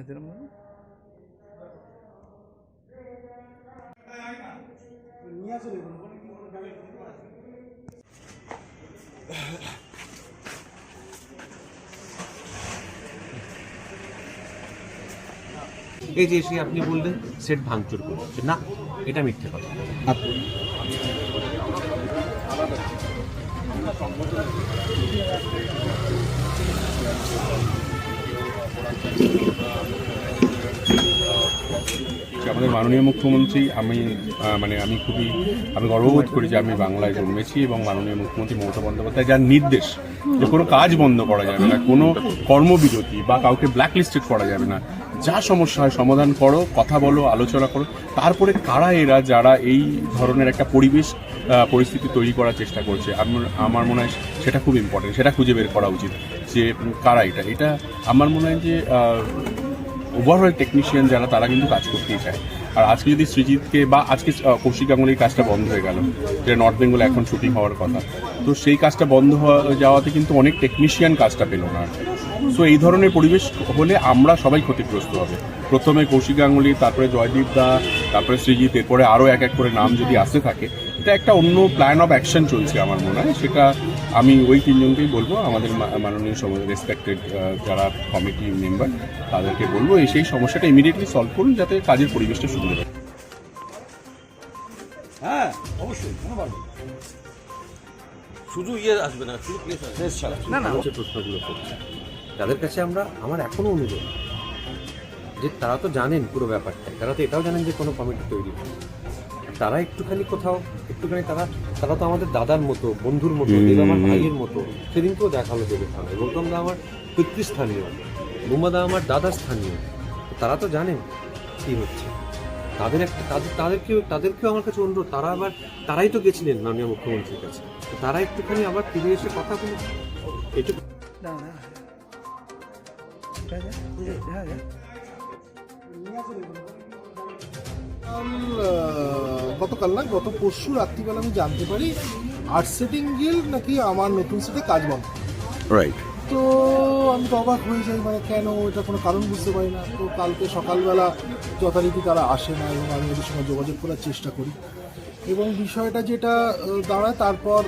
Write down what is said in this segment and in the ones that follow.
হাতের মধ্যে? এই যে এসে আপনি বললেন সেট ভাঙচুর করছে না এটা মিথ্যে কথা। যে আমাদের মাননীয় মুখ্যমন্ত্রী, আমি মানে আমি খুবই, আমি গর্ববোধ করি যে আমি বাংলায় জন্মেছি এবং মাননীয় মুখ্যমন্ত্রী মমতা বন্দ্যোপাধ্যায় যার নির্দেশ যে কোনো কাজ বন্ধ করা যাবে না, কোনো কর্মবিরতি বা কাউকে ব্ল্যাকলিস্টেড করা যাবে না। যা সমস্যা হয়, সমাধান করো, কথা বলো, আলোচনা করো। তারপরে কারা এরা যারা এই ধরনের একটা পরিবেশ পরিস্থিতি তৈরি করার চেষ্টা করছে আমার মনে হয় সেটা খুব ইম্পর্টেন্ট সেটা খুঁজে বের করা উচিত যে কারা এটা। এটা আমার মনে হয় যে ওভারঅল টেকনিশিয়ান যারা, তারা কিন্তু কাজ করতেই চায়। আর আজকে যদি সৃজিৎকে বা আজকে কৌশিক গাঙ্গুলির কাজটা বন্ধ হয়ে গেল, যেটা নর্থ বেঙ্গলে এখন শুটিং হওয়ার কথা। তো সেই কাজটা বন্ধ হওয়া, যাওয়াতে কিন্তু অনেক টেকনিশিয়ান কাজটা পেল না। সো এই ধরনের পরিবেশ হলে আমরা সবাই ক্ষতিগ্রস্ত হবে। প্রথমে কৌশিক গাঙ্গুলি তারপরে জয়দীপ দা তারপরে সৃজিত এরপরে আরও এক এক করে নাম যদি আসতে থাকে এটা একটা অন্য প্ল্যান অফ অ্যাকশন চলছে আমার মনে হয়। সেটা আমি ওই তিনজনকেই বলব। আমাদের মা- মাননীয় রেসপেক্টেড যারা কমিটি মেম্বার তাদেরকে বলব এই সেই সমস্যাটা ইমিডিয়েটলি সলভ করুন যাতে কাজের পরিবেশটা সুন্দর হয়। হ্যাঁ অবশ্যই কেন পারব শুধু ইয়ে আসবে না শুধু না না যে প্রশ্নগুলো করছে। তাদের কাছে আমরা আমার এখনও অনুরোধ যে তারা তো জানেন পুরো ব্যাপারটা তারা তো এটাও জানেন যে কোনো কমিটি তৈরি হয়। তারা একটুখানি কোথাও একটুখানি তারা তারা তো আমাদের দাদার মতো বন্ধুর মতো দেব আমার ভাইয়ের মতো সেদিনকেও দেখাল দেবস্থানে গৌতম দা আমার পিতৃস্থানীয় মুম্বাদা আমার দাদা স্থানীয় তারা তো জানেন কি হচ্ছে। তাদের একটা তাদের তাদেরকেও তাদেরকেও আমার কাছে অনুরোধ তারা আবার তারাই তো গেছিলেন মাননীয় মুখ্যমন্ত্রীর কাছে তারা একটুখানি আবার ফিরে এসে কথা বলে এটুকু গতকাল না গত পরশু রাত্রিবেলা আমি জানতে পারি আর্ট সেটিং গিল নাকি আমার নতুন সেটে কাজ বন্ধ। রাইট তো আমি তো অবাক হয়ে যাই মানে কেন এটা কোনো কারণ বুঝতে পারি না। তো কালকে সকালবেলা যথারীতি তারা আসে না এবং আমি ওদের সঙ্গে যোগাযোগ করার চেষ্টা করি। এবং বিষয়টা যেটা দাঁড়ায় তারপর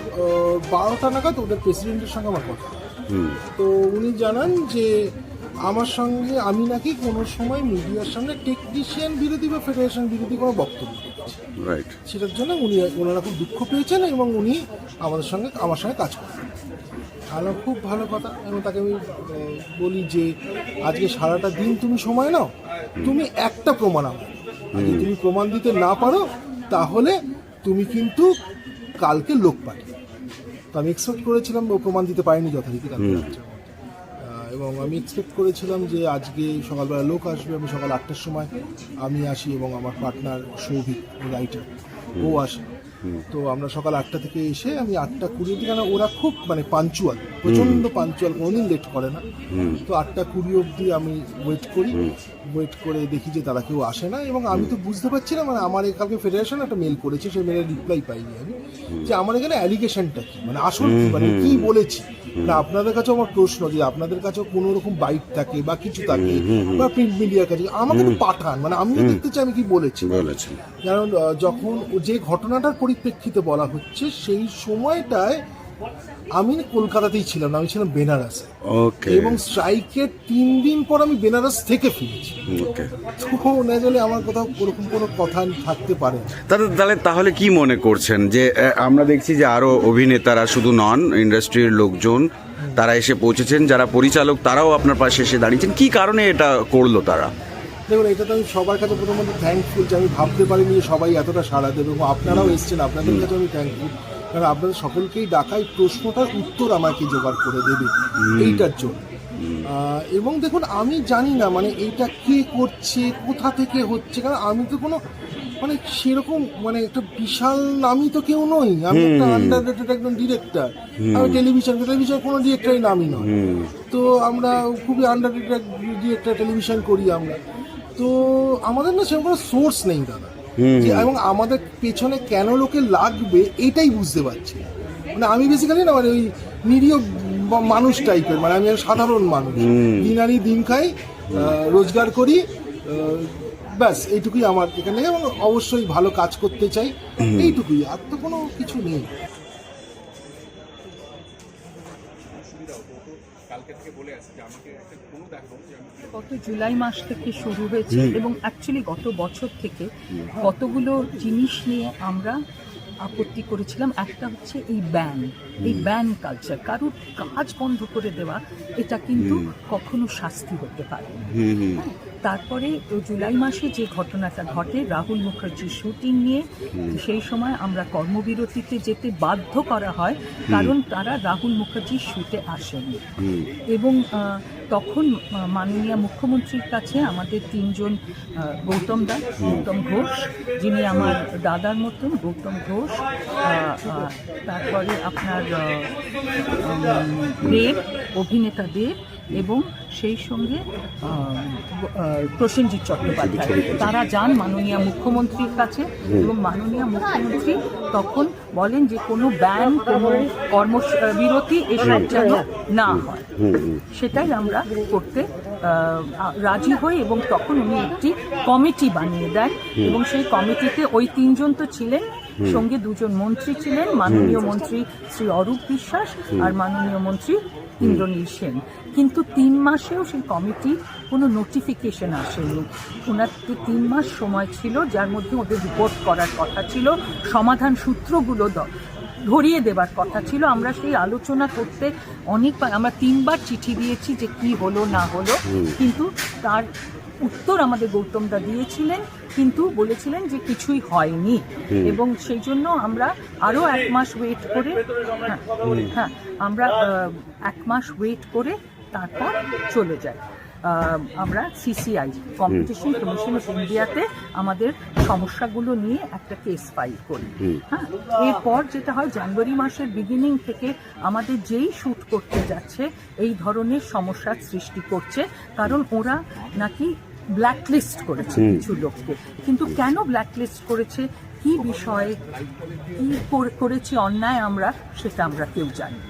বারোটা নাগাদ ওদের প্রেসিডেন্টের সঙ্গে আমার কথা। তো উনি জানান যে আমার সঙ্গে আমি নাকি কোনো সময় মিডিয়ার সামনে টেকনিশিয়ান বিরোধী বা ফেডারেশন বিরোধী কোনো বক্তব্য রাইট সেটার জন্য উনি ওনারা খুব দুঃখ পেয়েছেন এবং উনি আমাদের সঙ্গে আমার সঙ্গে কাজ করেন। ভালো খুব ভালো কথা। এবং তাকে আমি বলি যে আজকে সারাটা দিন তুমি সময় নাও। তুমি একটা প্রমাণ আনো। যদি তুমি প্রমাণ দিতে না পারো তাহলে তুমি কিন্তু কালকে লোক পাঠিয়ে তো আমি এক্সপেক্ট করেছিলাম ও প্রমাণ দিতে পারেনি যথারীতি কালকে এবং আমি এক্সপেক্ট করেছিলাম যে আজকে সকালবেলা লোক আসবে আমি সকাল আটটার সময় আমি আসি এবং আমার পার্টনার সৌভিক রাইটার ও আসে। তো আমরা সকাল আটটা থেকে এসে আমি আটটা কুড়ি অব্দি কেন ওরা খুব মানে পাঞ্চুয়াল প্রচণ্ড পাঞ্চুয়াল কোনোদিন লেট করে না। তো আটটা কুড়ি অব্দি আমি ওয়েট করি। ওয়েট করে দেখি যে তারা কেউ আসে না এবং আমি তো বুঝতে পারছি না মানে আমার কালকে ফেডারেশন একটা মেল করেছে সেই মেলের রিপ্লাই পাইনি আমি। যে আমার এখানে অ্যালিগেশনটা কি? মানে আসল মানে কি বলেছি? না আপনাদের কাছে আমার প্রশ্ন যে আপনাদের কাছে কোনো রকম বাইক থাকে বা কিছু থাকে বা প্রিন্ট মিডিয়ার কাছে আমাকে তো পাঠান মানে আমি দেখতে চাই আমি কি বলেছি। কারণ যখন যে ঘটনাটার পরিপ্রেক্ষিতে বলা হচ্ছে সেই সময়টায় আমি কলকাতাতেই ছিলাম না আমি ছিলাম বেনারসে। ওকে এবং স্ট্রাইকের তিন দিন পর আমি বেনারস থেকে ফিরেছি। ওকে তো না গেলে আমার কোথাও ওরকম কোনো কথা থাকতে পারে। তাহলে তাহলে কি মনে করছেন যে আমরা দেখছি যে আরও অভিনেতারা শুধু নন ইন্ডাস্ট্রির লোকজন তারা এসে পৌঁছেছেন যারা পরিচালক তারাও আপনার পাশে এসে দাঁড়িয়েছেন। কি কারণে এটা করল তারা? দেখুন এটা তো আমি সবার কাছে প্রথমত থ্যাঙ্কফুল যে আমি ভাবতে পারিনি সবাই এতটা সাড়া দেবে। এবং আপনারাও এসছেন আপনাদের কাছে আমি থ্যাঙ্কফুল কারণ আপনাদের সকলকেই ডাকাই প্রশ্নটার উত্তর আমাকে জোগাড় করে দেবে এইটার জন্য। এবং দেখুন আমি জানি না মানে এইটা কে করছে কোথা থেকে হচ্ছে কারণ আমি তো কোনো মানে সেরকম মানে একটা বিশাল নামই তো কেউ নই। আমি একটা আন্ডার রেটেড একজন ডিরেক্টর আমি টেলিভিশন টেলিভিশন কোনো ডিরেক্টরই নামই নয় তো আমরা খুবই আন্ডার রেটেড ডিরেক্টর টেলিভিশন করি আমরা। তো আমাদের না সেরকম কোনো সোর্স নেই দাদা। এবং আমাদের পেছনে কেন লোকে লাগবে এটাই বুঝতে পারছি মানে আমি বেসিক্যালি না মানে ওই নিরীহ মানুষ টাইপের মানে আমি সাধারণ মানুষ। দিন আনি দিন খাই রোজগার করি ব্যাস এইটুকুই আমার এখানে। এবং অবশ্যই ভালো কাজ করতে চাই এইটুকুই। আর তো কোনো কিছু নেই। গত জুলাই মাস থেকে শুরু হয়েছে এবং অ্যাকচুয়ালি গত বছর থেকে কতগুলো জিনিস নিয়ে আমরা আপত্তি করেছিলাম একটা হচ্ছে এই ব্যান এই ব্যান কালচার কারোর কাজ বন্ধ করে দেওয়া এটা কিন্তু কখনো শাস্তি হতে পারে হুম তারপরে জুলাই মাসে যে ঘটনাটা ঘটে রাহুল মুখার্জির শুটিং নিয়ে সেই সময় আমরা কর্মবিরতিতে যেতে বাধ্য করা হয় কারণ তারা রাহুল মুখার্জির শুটে আসেনি। এবং তখন মাননীয় মুখ্যমন্ত্রীর কাছে আমাদের তিনজন গৌতম দাস গৌতম ঘোষ যিনি আমার দাদার মতন গৌতম ঘোষ তারপরে আপনার দেব, অভিনেতা দেব এবং সেই সঙ্গে প্রসেনজিৎ চট্টোপাধ্যায়। তারা যান মাননীয় মুখ্যমন্ত্রীর কাছে এবং মাননীয় মুখ্যমন্ত্রী তখন বলেন যে কোনো ব্যান কোনো কর্মবিরতি এসব যেন না হয়। সেটাই আমরা করতে রাজি হই এবং তখন উনি একটি কমিটি বানিয়ে দেন এবং সেই কমিটিতে ওই তিনজন তো ছিলেন সঙ্গে দুজন মন্ত্রী ছিলেন মাননীয় মন্ত্রী শ্রী অরূপ বিশ্বাস আর মাননীয় মন্ত্রী ইন্দ্রনীল সেন। কিন্তু তিন মাসেও সেই কমিটির কোনো নোটিফিকেশন আসেনি। ওনার তো তিন মাস সময় ছিল যার মধ্যে ওদের রিপোর্ট করার কথা ছিল সমাধান সূত্রগুলো ধরিয়ে দেবার কথা ছিল। আমরা সেই আলোচনা করতে অনেকবার আমরা তিনবার চিঠি দিয়েছি যে কি হলো না হলো। কিন্তু তার উত্তর আমাদের গৌতমদা দিয়েছিলেন কিন্তু বলেছিলেন যে কিছুই হয়নি। এবং সেই জন্য আমরা আরও এক মাস ওয়েট করে হ্যাঁ, হ্যাঁ আমরা এক মাস ওয়েট করে তারপর চলে যাই। আমরা সিসিআই কম্পিটিশন কমিশন অফ ইন্ডিয়াতে আমাদের সমস্যাগুলো নিয়ে একটা কেস ফাইল করি। হ্যাঁ? এরপর যেটা হয় জানুয়ারি মাসের বিগিনিং থেকে আমাদের যেই শ্যুট করতে যাচ্ছে এই ধরনের সমস্যার সৃষ্টি করছে। কারণ ওরা নাকি ব্ল্যাকলিস্ট করেছে কিছু লোককে। কিন্তু কেন ব্ল্যাকলিস্ট করেছে? কি বিষয়ে কি করে- করেছি অন্যায় আমরা সেটা আমরা কেউ জানি না।